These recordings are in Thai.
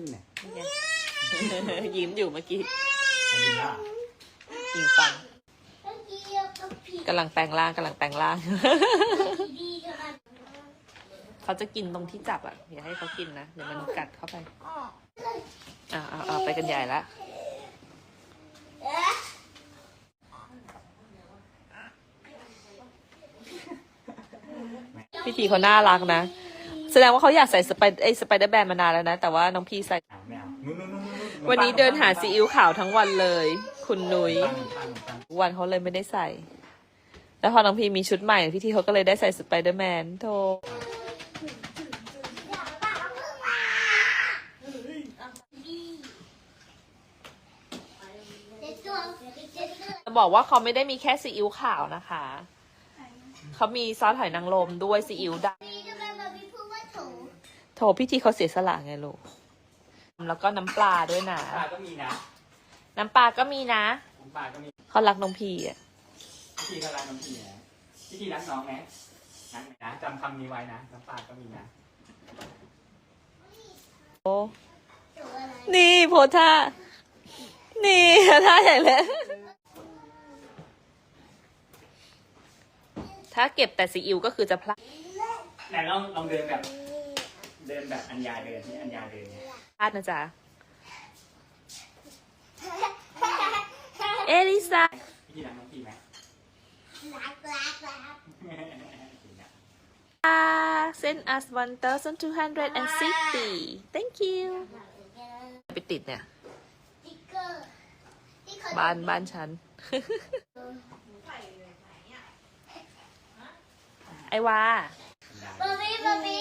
ดูหน่อยยิ้มอยู่เมื่อกี้อันนี้ละยิงฟังเมื่อกี้เราก็ผิดกำลังแปลงร่างกำลังแปลงร่างดีๆกันเขาจะกินตรงที่จับอะ อย่าให้เขากินนะ เดี๋ยวมันกัดเข้าไปอ๋ออ่าเอาเอาไปกันใหญ่ละเอ๊ะพี่ทีเขาน่ารักนะ แสดงว่าเขาอยากใส่สไปไอสไปเดอร์แบนมานานแล้วนะ แต่ว่าน้องพี่ใส่ เอาไม่เอานู่นนู่นนู่นนู่นวันนี้เดินหาซีอิ๊วขาวทั้งวันเลย คุณนุ้ยตั้งตั้งตั้งวันเขาเลยไม่ได้ใส่ แล้วพอน้องพีมีชุดใหม่พี่ทีเขาก็เลยได้ใส่สไปเดอร์แมนโธ่เด็ดตัวเด็ดตัวจะบอกว่าเขาไม่ได้มีแค่ซีอิ๊วขาวนะคะ เขามีซอสหอยนางรมด้วยซีอิ๊วด นี่ทำไมมาพี่พูดว่าโถำ โถพี่ทีเขาเสียสละไงลูก แล้วก็น้ำปลาด้วยนะ ปลาก็มีนะน้ำปลาก็มีนะ น้ำปลาก็มีเขารักน้องพีอะ พี่ทีก็รักน้องพี่นะพี่ทีรักน้องไหมรักไหมนะจำคำนี้ไว้นะ น้ำปลาก็มีนะ โอ้โถอะไรนี่โพสท่า นี่ท่าใหญ่เลยถ้าเก็บแต่ซีอิ๊วก็คือจะพลาด ไหนลองลองเดินแบบ เดินแบบอัญญาเดินนี่อัญญาเดินเนี่ยพลาดนะจ๊ะ เอลิซาพี่ทีรักน้องพี่ไหมรักรักรัก send us 1260 thank you ไปติดเนี่ยสติ๊กเกอร์ที่เขบ้านบ้านฉัน ไอวา บาร์บี้บาร์บี้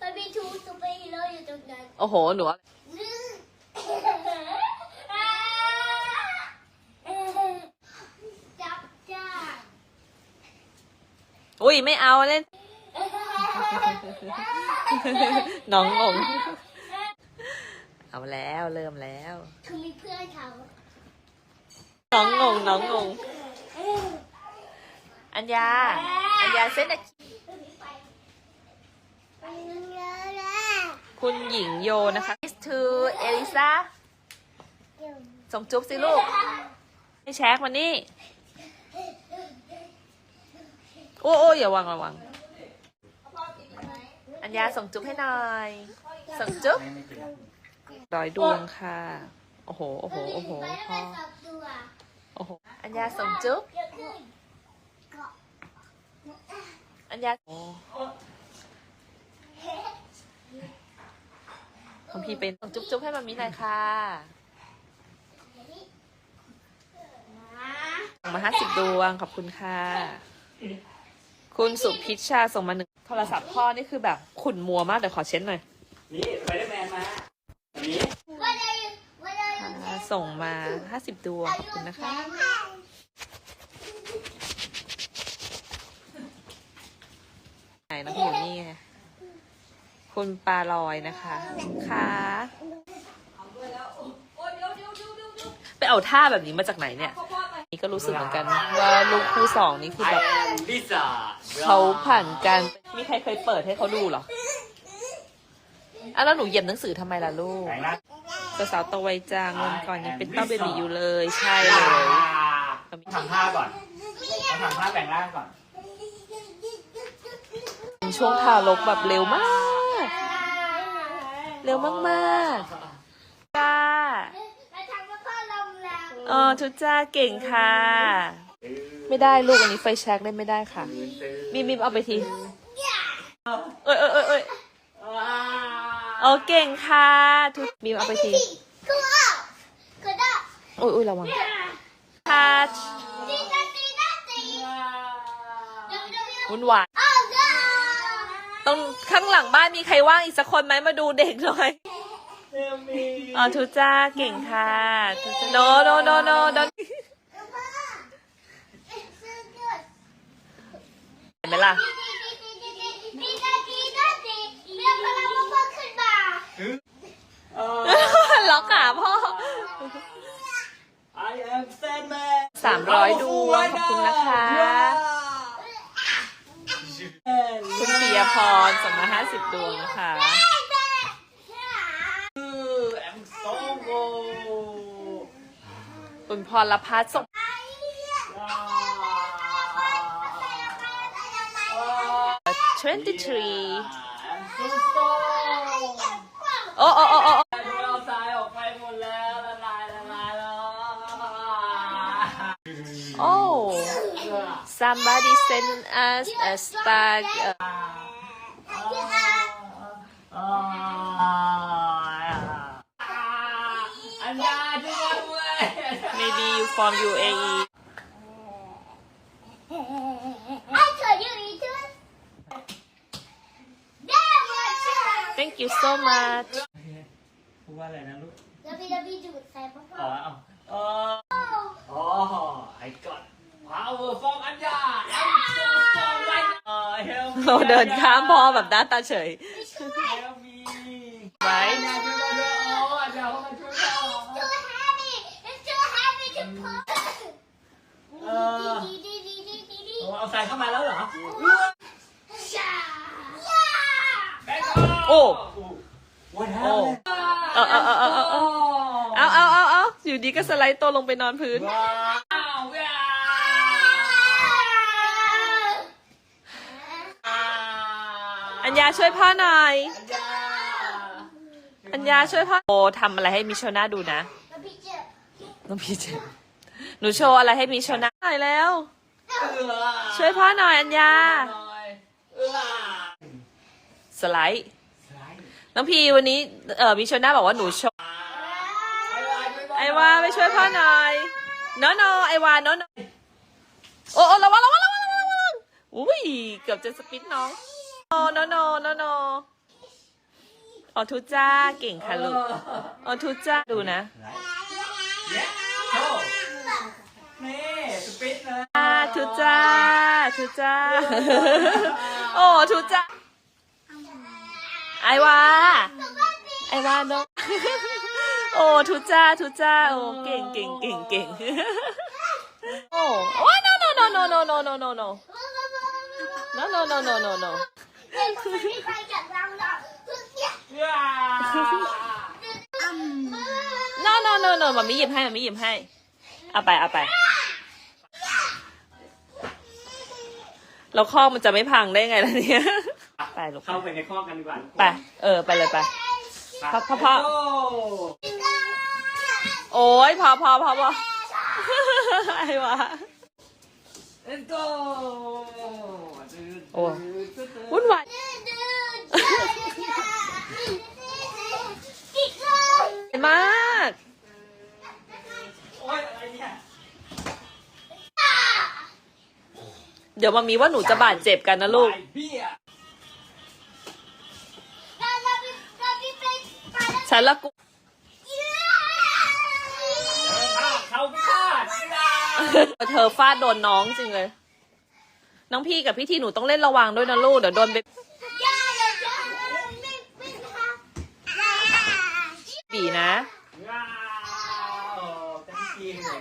บาร์บี้บาร์บี้ทูซูเปอร์ฮีโร่อยู่ตรงนั้นโอ้โห หนูว่านึงจับจ้าอุ้ย ไม่เอาเล่น น้องงง เอาแล้วเริ่มแล้ว คือมีเพื่อนเขาน้องงง น้องงง อัญญา อัญญาเส้นอะ ไปนึงแล้วนะ คุณหญิงโยนะคะ Kiss to Elisa ส่งจุ๊บสิลูก ให้แช็คมานี่ โอ้โอ้อย่าวางระวัง อัญญาส่งจุ๊บให้หน่อย ส่งจุ๊บร้อยดวงค่ะ โอ้โห โอ้โห โอ้โหพ่อโอ้โห อัญญาส่งจุ๊บเดี๋ยวขึ้นเกาะอัญญาโอ้ ของพี่เป็นส่งจุ๊บจุ๊บให้มามีหน่อยค่ะนะส่งมาห้าสิบดวงขอบคุณค่ะ คุณสุพิชชาส่งมาหนึ่งโทรศัพท์พ่อนี่คือแบบขุ่นมัวมากเดี๋ยวขอเช็ดหน่อย นี่สไปเดอร์แมนมาอันนี้ว่าได้ว่าได้อ่าส่งมาห้าสิบดวงขอบคุณนะคะ ไหนน้องพี่อยู่นี่ไง คุณปลาลอยนะคะค่ะ ไปเอาท่าแบบนี้มาจากไหนเนี่ย นี่ก็รู้สึกเหมือนกันว่าลูกคู่สองนี่คือแบบลิซ่าเขาผ่านการมีใครเคยเปิดให้เขาดูเหรออะแล้วหนูเหยียบหนังสือทำไมล่ะลูกไหนนะสาวๆโตไวจังวันก่อนยังเป็นเต้าเบบีอยู่เลยใช่เลยทำท่าก่อนต้องทำท่าแปลงร่างก่อนเป็นช่วงทารกแบบเร็วมาก เร็วมากๆจ้าแล้วทางว่าพ่อลมแล้วอ๋อทุจ้าเก่งค่ะ ไม่ได้ลูกอันนี้ไฟแช็กเล่นไม่ได้ค่ะมีมีเอาไปทีเอ้ยเอ้ยเอ้ยเอ้ยโอ้เก่งค่ะทุมีเอาไปทีก็เอาก็ได้โอ้ยโอ้ยระวังค่ะตีนะตีนะตีเดี๋ยวเดี๋ยวเดี๋ยววุ่นวาย เอาเด้อ ตรงข้าง หลังบ้านมีใครว่างอีกสักคนไหมมาดูเด็กหน่อยอ๋อทุจ้าเก่งค่ะทุจ้าโนโนโนโนโนเห็นไหมล่ะตีนะตีนะตีเรียกพลังพ่อขึ้นมาล็อกขาพ่อ I am Sandman สามร้อยดวงขอบคุณนะคะ คุณปียพรสองร้อยห้าสิบดวงนะคะคุณพรละพัฒน์ส่ง23 โอ้โอ้โอ้ Somebody sent us a spark. Maybe you from UAE. Thank you so much. พูดว่าอะไรนะลูก oh, oh, oh, I got power from อัญญา I'm so strong like uh help me เราเดินข้ามพ่อแบบด้านตาเฉย help me ไหว อัญญาช่วยเราด้วยโอ้อัญญาเข้ามาช่วยเรา Uh, โอ้เอาใส่เข้ามาแล้วเหรอ Back off โอ้ What happened เออเออเออเออเออเอาเอ้เอาเอาอยู่ดีก็สไลด์ตัวลงไปนอนพื้น ว้าวว้าว อัญญาช่วยพ่อหน่อย อัญญาอัญญาช่วยพ่อโอ้ทำอะไรให้มิโชน่าดูนะ Lovey, Jeff. น้องพี่เจนหนูโชว์อะไรให้มิโชน่าหน่อยแล้วเอือช่วยพ่อหน่อยอัญญาหน่อยเอือสไลด์สไลด์ น้องพีวันนี้เออมิโชน่าบอกว่าหนูโชว์ ไอวาไปช่วยพ่อหน่อยโนโนไอวาโนโนโอ้โอ้ระวังระวังระวังระวังระวังอุ้ยเกือบจะสปิดน้อง โอ้โนโนโนโนอ๋อทุจ้าเก่งค่ะลูกอ๋อทุจ้าดูนะเย้โชว์นี่สปิดนะอ่าทุจ้าทุจ้าโอ้ทุจ้าไอวาไอวาโนโอ้ทุจ้าทุจ้าโอ้เก่งเก่งเก่งเก่งโอ้โอ้ no no no no no no no no no no no no no no no เด็กคนนี้ใครจัดรังเราเนี่ยว้าว no no no no มามีหยิบให้มามีหยิบให้ เอาไปเอาไปแล้วข้อมันจะไม่พังได้ไงล่ะเนี่ย ไปลูก เข้าไปในข้อกันดีกว่าไป เออ ไปเลยไปพ่อพ่อพ่อโอ้ยพอพอพอพอไอ้วะ Let's go โอ้ วุ่นวาย มาก โอ้ยอะไรเนี่ย เดี๋ยวมามีว่าหนูจะบาดเจ็บกันนะลูกไอ้เบี้ยฉันละกูเขาพลาดเธอฟาดโดนน้องจริงเลย น้องพี่กับพี่ทีหนูต้องเล่นระวังด้วยนะลูก เดี๋ยวโดนไปบีนะว้าวเต็มที่เลย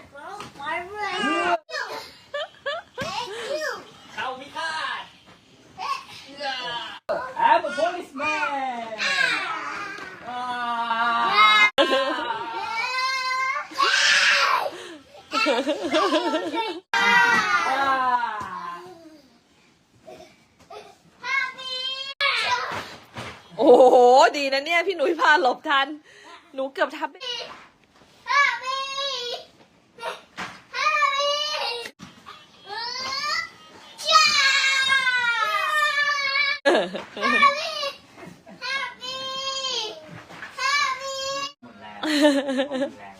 เขาพิฆาต I'm a policeman อ่า อ่า โอ้โห ดีนะเนี่ย พี่หนุ่ยพาหลบทัน หนูเกือบทับหมดแรงหมดแรง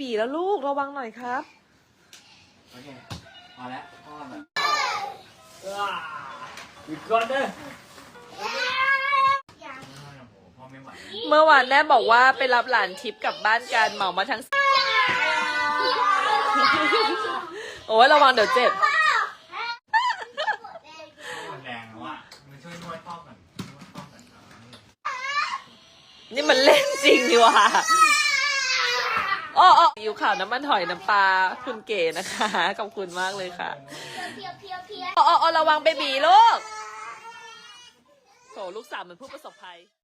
บีแล้วลูกระวังหน่อยครับ โอเคพอแล้วพ่อแบบว้าหยุดก่อนเด้อพ่อไม่ไหวเมื่อวานแม่บอกว่าไปรับหลานทิพย์กลับบ้านกันเหมามาทั้ง โอ้ยระวังเดี๋ยวเจ็บ มันแรงแล้วอะมันช่วยนวดพ่อก่อนนวดพ่อก่อน นี่มันเล่นจริงดีว่ะ อ้ออ้ออยู่ข่าวน้ำมันหอยน้ำปลาคุณเก๋นะคะ ขอบคุณมากเลยค่ะเพียวเพียวเพียวอ้ออ้อระวังเบบีลูกลูกสาวเหมือนผู้ประสบภัย